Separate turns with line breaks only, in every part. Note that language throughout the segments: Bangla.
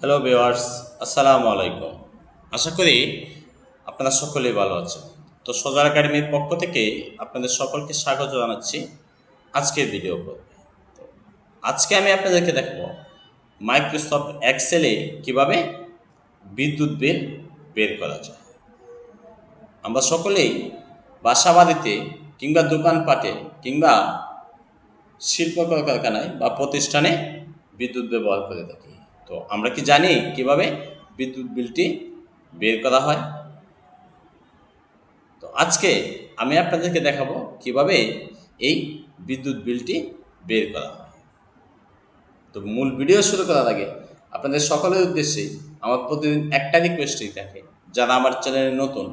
হ্যালো ভিওয়ার্স আসসালামু আলাইকুম আশা করি আপনারা সকলেই ভালো আছেন। তো সজার একাডেমির পক্ষ থেকে আপনাদের সকলকে স্বাগত জানাচ্ছি আজকের ভিডিও আজকে আমি আপনাদেরকে দেখাবো মাইক্রোসফট এক্সেলে কীভাবে বিদ্যুৎ বিল বের করা যায়। আমরা সকলেই বাসা বাড়িতে কিংবা দোকানপাটে কিংবা শিল্প কলকারখানায় বা প্রতিষ্ঠানে বিদ্যুৎ ব্যবহার করে থাকি। তো আমরা কি জানি কীভাবে বিদ্যুৎ বিলটি বের করা হয়? তো আজকে আমি আপনাদেরকে দেখাবো কীভাবে এই বিদ্যুৎ বিলটি বের করা হয়। তো মূল ভিডিও শুরু করার আগে আপনাদের সকলের উদ্দেশ্যে আমার প্রতিদিন একটা রিকোয়েস্টই থাকে, যারা আমার চ্যানেলে নতুন,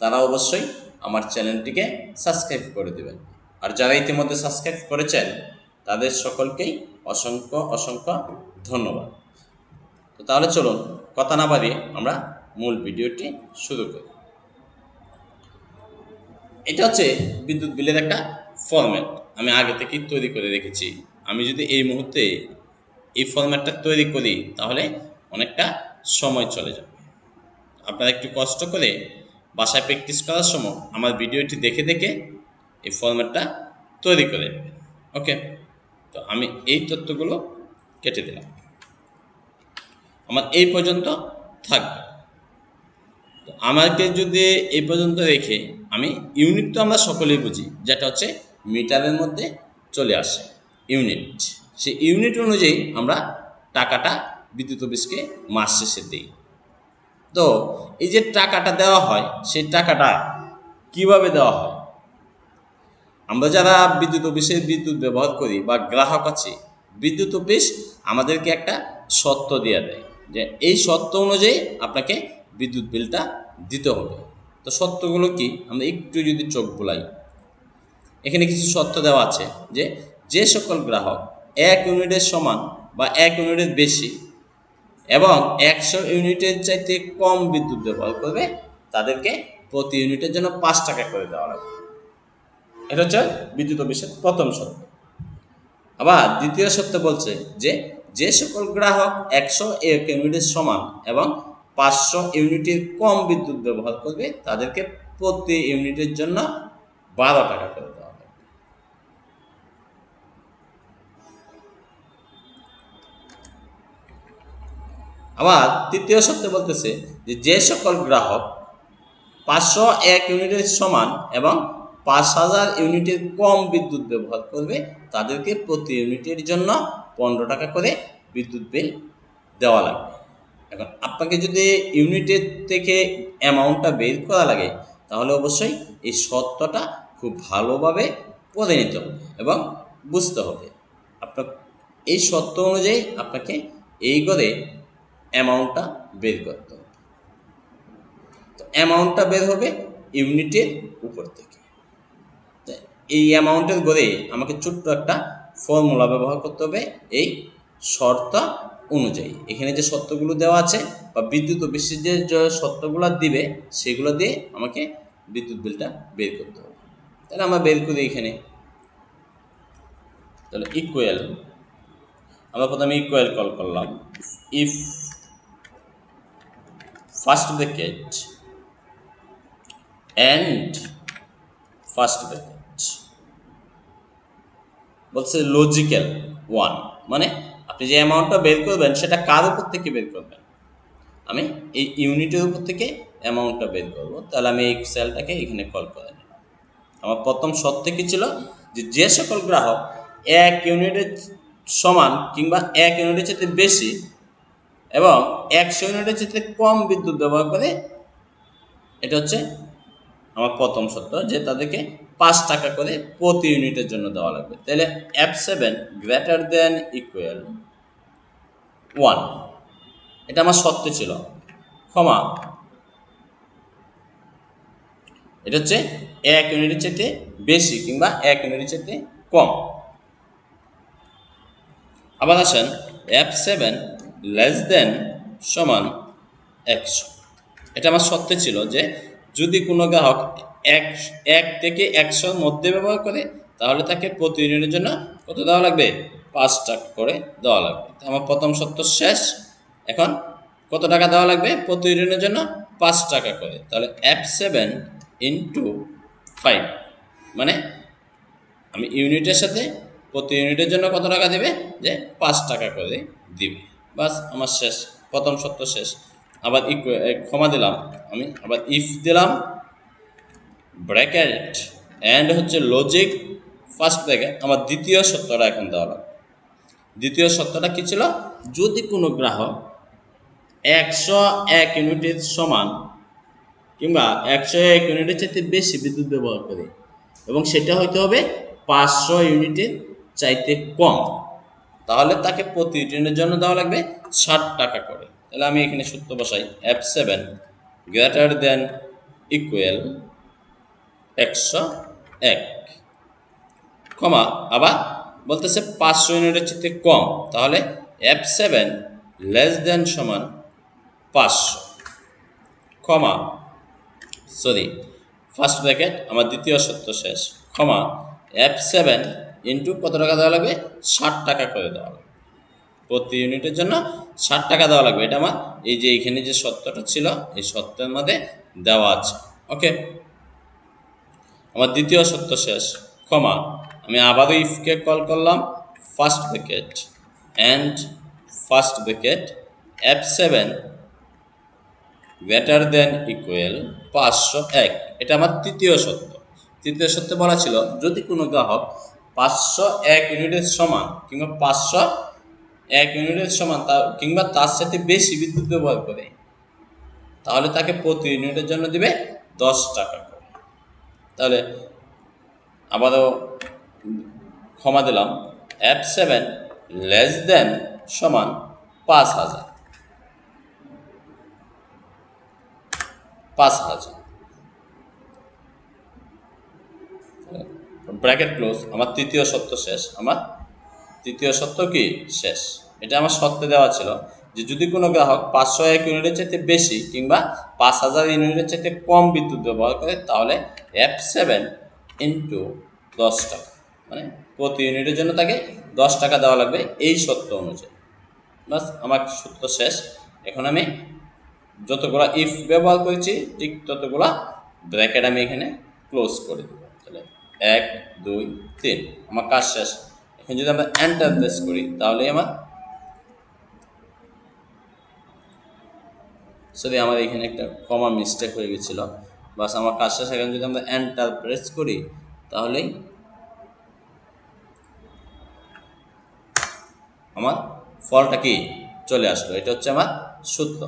তারা অবশ্যই আমার চ্যানেলটিকে সাবস্ক্রাইব করে দেবেন। আর যারা ইতিমধ্যে সাবস্ক্রাইব করেছেন, তাদের সকলকেই অসংখ্য অসংখ্য ধন্যবাদ। তো তাহলে চলুন কথা না বাড়িয়ে আমরা মূল ভিডিওটি শুরু করি। এটা হচ্ছে বিদ্যুৎ বিলের একটা ফরম্যাট আমি আগে থেকেই তৈরি করে রেখেছি। আমি যদি এই মুহূর্তে এই ফরম্যাটটা তৈরি করি, তাহলে অনেকটা সময় চলে যাবে। আপনারা একটু কষ্ট করে বাসায় প্র্যাকটিস করার সময় আমার ভিডিওটি দেখে দেখে এই ফরম্যাটটা তৈরি করে ওকে তো আমি এই তথ্যগুলো কেটে দিলাম। আমার এই পর্যন্ত থাকবে। তো আমাকে যদি এই পর্যন্ত রেখে আমি ইউনিট তো আমরা সকলেই বুঝি, যেটা হচ্ছে মিটারের মধ্যে চলে আসে ইউনিট। সেই ইউনিট অনুযায়ী আমরা টাকাটা বিদ্যুৎ অফিসকে মাস শেষে দিই। তো এই যে টাকাটা দেওয়া হয়, সেই টাকাটা কীভাবে দেওয়া হয়? আমরা যারা বিদ্যুৎ অফিসে বিদ্যুৎ ব্যবহার করি বা গ্রাহক আছে, বিদ্যুৎ অফিস আমাদেরকে একটা সত্য দিয়ে দেয়। যে এই সত্য অনুযায়ী আপনাকে বিদ্যুৎ বিলটা দিতে হবে। তো সত্যগুলো কি? আমরা একটু যদি চোখ বোলাই। এখানে কিছু সত্য দেওয়া আছে যে যে সকল গ্রাহক এক ইউনিটের সমান বা এক ইউনিটের বেশি এবং একশো ইউনিটের চাইতে কম বিদ্যুৎ ব্যবহার করবে, তাদেরকে প্রতি ইউনিটের জন্য পাঁচ টাকা করে দেওয়া লাগবে এটা হচ্ছে বিদ্যুৎ অফিসের প্রথম সত্য আবার দ্বিতীয় সত্য বলছে যে যে সকল গ্রাহক একশো এক ইউনিটের সমান এবং পাঁচশো ইউনিটের কম বিদ্যুৎ ব্যবহার করবে, তাদেরকে প্রতি ইউনিটের জন্য বারো টাকা করে দেওয়া হবে। আবার তৃতীয় সত্য বলতেছে যে যে সকল গ্রাহক পাঁচশো এক ইউনিটের সমান এবং পাঁচ হাজার ইউনিটের কম বিদ্যুৎ ব্যবহার করবে, তাদেরকে প্রতি ইউনিটের জন্য পনেরো টাকা করে বিদ্যুৎ বিল দেওয়া লাগবে এখন আপনাকে যদি ইউনিটের থেকে অ্যামাউন্টটা বের করা লাগে, তাহলে অবশ্যই এই সত্যটা খুব ভালোভাবে পড়ে নিতে হবে এবং বুঝতে হবে। আপনার এই সত্য অনুযায়ী আপনাকে এই করে অ্যামাউন্টটা বের করতে হবে। তো অ্যামাউন্টটা বের হবে ইউনিটের উপর থেকে। এই অ্যামাউন্টের গড়ে আমাকে ছোট্ট একটা ফর্মুলা ব্যবহার করতে হবে এই শর্ত অনুযায়ী। এখানে যে শর্তগুলো দেওয়া আছে বা বিদ্যুৎ অফিসে যে শর্তগুলো দিবে, সেগুলো দিয়ে আমাকে বিদ্যুৎ বিলটা বের করতে হবে। তাহলে আমরা বের করি এখানে। তাহলে ইকুয়াল আমরা প্রথমে ইকুয়াল কল করলাম। If first bracket and first bracket বলছে লজিক্যাল ওয়ান মানে আপনি যে অ্যামাউন্টটা বের করবেন, সেটা কার উপর থেকে বের করবেন? আমি এই ইউনিটের উপর থেকে অ্যামাউন্টটা বের করব, তাহলে আমি এই সেলটাকে এখানে কল করে নিই আমার প্রথম সত্য কি ছিল? যে যে সকল গ্রাহক এক ইউনিটের সমান কিংবা এক ইউনিটের চাইতে বেশি এবং একশো ইউনিটের চাইতে কম বিদ্যুৎ ব্যবহার করে, এটা হচ্ছে প্রথম সত্য যে তাদেরকে পাঁচ টাকা করে প্রতি ইউনিটের জন্য দেওয়া লাগবে। তাহলে F seven greater then equal one এটা আমার সত্য ছিল। ক্ষমা। এটা হচ্ছে এক ইউনিটের চাইতে বেশি কিংবা এক ইউনিটের চাইতে কম। আবার আসেন এফ সেভেন লেস দেন সমান একশো। এটা আমার সত্য ছিল যে যদি কোনো গ্রাহক এক এক থেকে একশোর মধ্যে ব্যবহার করে, তাহলে তাকে প্রতি ইউনিটের জন্য কত দেওয়া লাগবে? পাঁচ টাকা করে দেওয়া লাগবে। আমার প্রথম সত্য শেষ। এখন কত টাকা দেওয়া লাগবে? প্রতি ইউনিটের জন্য পাঁচ টাকা করে। তাহলে এফ সেভেন ইন্টু ফাইভ মানে আমি ইউনিটের সাথে প্রতি ইউনিটের জন্য কত টাকা দেবে? যে পাঁচ টাকা করে দিবে। বাস, আমার শেষ, প্রথম সত্য শেষ। আবার ক্ষমা দিলাম আমি, আবার ইফ দিলাম ব্র্যাকেট অ্যান্ড হচ্ছে লজিক ফার্স্ট ব্র্যাকেট আমার দ্বিতীয় সত্যটা এখন দেওয়া দ্বিতীয় সত্যটা কী ছিল? যদি কোনো গ্রাহক একশো এক ইউনিটের সমান কিংবা একশো এক ইউনিটের চাইতে বেশি বিদ্যুৎ ব্যবহার করে এবং সেটা হইতে হবে পাঁচশো ইউনিটের চাইতে কম, তাহলে তাকে প্রতি ইউনিটের জন্য দেওয়া লাগবে ষাট টাকা করে। তাহলে আমি এখানে সূত্র বসাই। F seven greater then equal একশো এক। কমা, আবার বলতেছে পাঁচশো ইউনিটের চাইতে কম। তাহলে এফ সেভেন লেস দেন সমান পাঁচশো। কমা সরি ফার্স্ট ব্র্যাকেট আমার দ্বিতীয় সত্য শেষ। ক্ষমা এফ সেভেন ইন্টু কত টাকা দেওয়া লাগবে? ষাট টাকা করে দেওয়া লাগবে। প্রতি ইউনিটের জন্য ষাট টাকা দেওয়া লাগবে। এটা আমার এই যে এখানে যে সত্যটা ছিল, এই সত্যের মধ্যে দেওয়া আছে। ওকে? আমার দ্বিতীয় সত্য শেষ। ক্ষমা। আমি আবারও ইফকে কল করলাম। First bracket and first bracket F seven greater then equal পাঁচশো এক। এটা আমার তৃতীয় সত্য। তৃতীয় সত্য বলা ছিল, যদি কোনো গ্রাহক পাঁচশো এক ইউনিটের সমান কিংবা পাঁচশো এক ইউনিটের সমান তা কিংবা তার সাথে বেশি বিদ্যুৎ ব্যবহার করে, তাহলে তাকে প্রতি ইউনিটের জন্য দিবে দশ টাকা করে। তাহলে আবারও ক্ষমা দিলাম এফ সেভেন লেস দেন সমান পাঁচ হাজার। পাঁচ হাজার। ব্র্যাকেট ক্লোজ, আমার তৃতীয় সত্য শেষ, আমার তৃতীয় সত্য কি? শেষ। এটা আমার সত্যে দেওয়া ছিল যে যদি কোনো গ্রাহক পাঁচশো এক ইউনিটের চাইতে বেশি কিংবা পাঁচ হাজার ইউনিটের চাইতে কম বিদ্যুৎ ব্যবহার করে, তাহলে এফ সেভেন ইন্টু দশ টাকা। মানে প্রতি ইউনিটের জন্য তাকে দশ টাকা দেওয়া লাগবে এই সত্য অনুযায়ী। বাস আমার সত্য শেষ। এখন আমি যতগুলা ইফ ব্যবহার করেছি, ঠিক ততগুলা ব্র্যাকেট আমি এখানে ক্লোজ করে দেবো। তাহলে এক, দুই, তিন। আমার কাজ শেষ। যদি আমরা এন্টার প্রেস করি, তাহলে আমার সরি আমার এখানে একটা কমা মিস্টেক হয়ে গেছিল। বাস আমার কাজ শেষ এখন যদি আমরা এন্টার প্রেস করি, তাহলেই আমার ফলটা কি চলে আসলো? এটা হচ্ছে আমার সূত্র।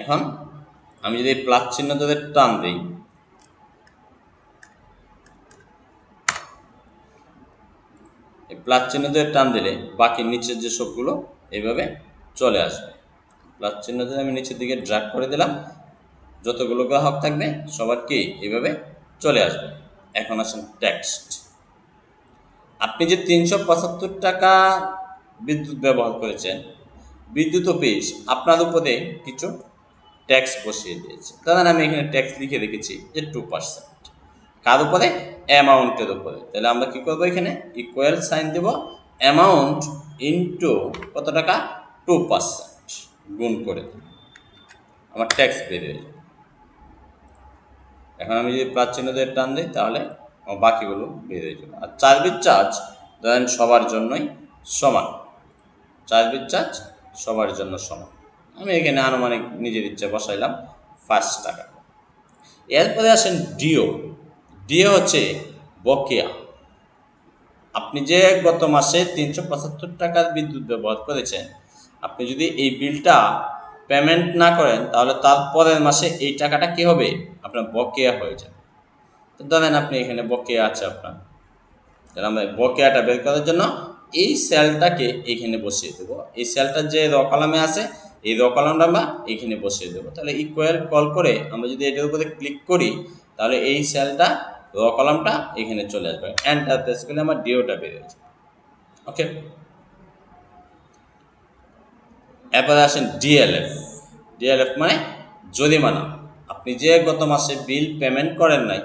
এখন আমি যদি প্লাস চিহ্ন ধরে টান দিই এই প্লাস চিহ্ন ধরে টান দিলে বাকি নিচের যে সবগুলো এইভাবে চলে আসবে। প্লাস চিহ্ন ধরে আমি নিচের দিকে ড্রাগ করে দিলাম। যতগুলো গ্রাহক থাকবে, সবার কি এইভাবে চলে আসবে। এখন আসেন টেক্সট আপনি যে তিনশো পঁচাত্তর টাকা বিদ্যুৎ ব্যবহার করেছেন, বিদ্যুৎ অফিস আপনার উপরে কিছু ট্যাক্স বসিয়ে দিয়েছে। ধরেন আমি এখানে ট্যাক্স লিখে রেখেছি যে টু পার্সেন্ট কার উপরে? অ্যামাউন্টের উপরে। তাহলে আমরা কি করব এখানে? ইকুয়াল সাইন দেব অ্যামাউন্ট ইনটু কত টাকা? টু পার্সেন্ট গুণ করে দেব। আমার ট্যাক্স বেরিয়ে যাবে এখন আমি যদি দিয়ে টান দিই, তাহলে বাকিগুলো বেরিয়ে যাবে। আর চার্জের চার্জ ধরেন সবার জন্যই সমান। চার্জের চার্জ সবার জন্য সমান। আমি এখানে আনুমানিক নিজের ইচ্ছে বসাইলাম পাঁচ টাকা। এরপরে আসেন ডিও ডিও হচ্ছে বকেয়া। আপনি যে গত মাসে তিনশো পঁচাত্তর টাকার বিদ্যুৎ ব্যবহার করেছেন, আপনি যদি এই বিলটা পেমেন্ট না করেন, তাহলে তার পরের মাসে এই টাকাটা কি হবে? আপনার বকেয়া হয়ে যাবে। তো ধরেন আপনি এখানে বকেয়া আছে আপনার। তাহলে আমরা বকেয়াটা বের করার জন্য এই সেলটাকে এখানে বসিয়ে দেবো। এই সেলটা যে র কলামে আছে, এই র কলামটা আমরা এখানে বসিয়ে দেবো। তাহলে ইকুয়াল কল করে আমরা যদি এটার উপরে ক্লিক করি, তাহলে এই সেলটা র কলামটা এখানে চলে আসবে। এন্টার প্রেস করলে আমার ডিওটা বেরিয়ে যাবে ওকে এরপরে আসেন ডিএলএফ ডিএলএফ মানে জরিমানা। আপনি যে গত মাসে বিল পেমেন্ট করেন নাই,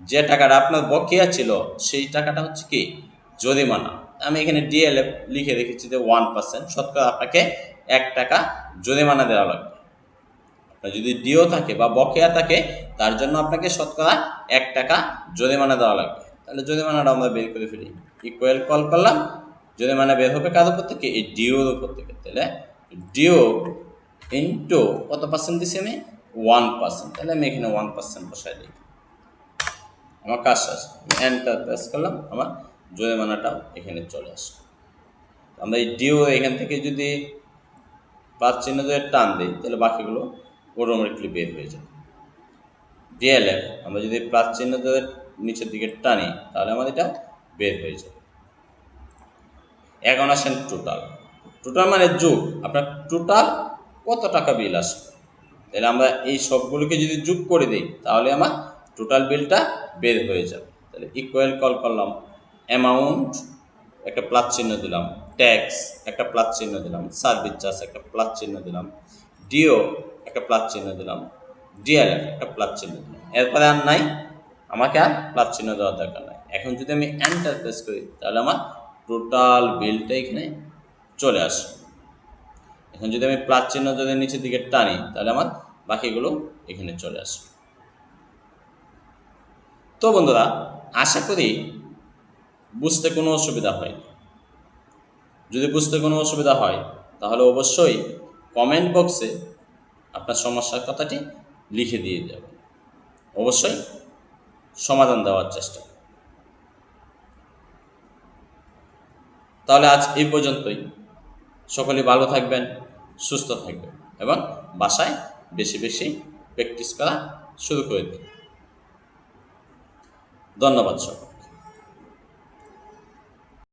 যে টাকাটা আপনার বকেয়া ছিল, সেই টাকাটা হচ্ছে কি? জরিমানা। আমি এখানে ডিএলএফ লিখে রেখেছি যে ওয়ান পার্সেন্ট শতকরা আপনাকে এক টাকা জরিমানা দেওয়া লাগবে। যদি ডিও থাকে বা বকেয়া থাকে, তার জন্য আপনাকে শতকরা এক টাকা জরিমানা দেওয়া লাগবে। তাহলে জরিমানাটা আমরা বের করে ফেলি। ইকুয়াল কল করলাম, জরিমানা বের হবে কার উপর থেকে? এই ডিওর উপর থেকে। তাহলে ডিও ইন্টু কত পার্সেন্ট দিছি আমি? ওয়ান পার্সেন্ট তাহলে আমি এখানে ওয়ান পার্সেন্ট বসাই দিই। আমার কাজ শেষ। এন্টার প্রেস করলাম, আমার জরিমানাটাও এখানে চলে আসলো। আমরা এই ডিও এখান থেকে যদি পাঁচ চিহ্ন ধরে টান দিই, তাহলে বাকিগুলো অটোমেটিকলি বের হয়ে যাবে ডিএলএফ আমরা যদি প্লাস চিহ্ন ধরে নিচের দিকে টানি, তাহলে আমাদের এটা বের হয়ে যাবে এখন আসেন টোটাল টোটাল মানে যোগ। আপনার টোটাল কত টাকা বিল আসবে? তাহলে আমরা এই সবগুলোকে যদি যোগ করে দিই, তাহলে আমার টোটাল বিলটা বের হয়ে যাবে। তাহলে ইকুয়াল কল করলাম অ্যামাউন্ট একটা প্লাস চিহ্ন দিলাম ট্যাক্স একটা প্লাস চিহ্ন দিলাম সার্ভিস চার্জ একটা প্লাস চিহ্ন দিলাম ডিও একটা প্লাস চিহ্ন দিলাম। ডিএলএফ একটা প্লাস চিহ্ন দিলাম। এরপরে আর নাই। আমাকে আর প্লাস চিহ্ন দেওয়ার দরকার নাই। এখন যদি আমি এন্টার প্রেস করি, তাহলে আমার টোটাল বিলটা এখানে চলে আসে। এখন যদি আমি প্লাস চিহ্ন যদি নিচের দিকে টানি, তাহলে আমার বাকিগুলো এখানে চলে আসবে তো বন্ধুরা, আশা করি বুঝতে কোনো অসুবিধা হয়নি যদি বুঝতে কোনো অসুবিধা হয়, তাহলে অবশ্যই কমেন্ট বক্সে আপনার সমস্যার কথাটি লিখে দিয়ে যাবেন অবশ্যই সমাধান দেওয়ার চেষ্টা। তাহলে আজ এই পর্যন্তই। সকলে ভালো থাকবেন, সুস্থ থাকবেন এবং বাসায় বেশি বেশি প্র্যাকটিস করা শুরু করে দিন। ধন্যবাদ সবাই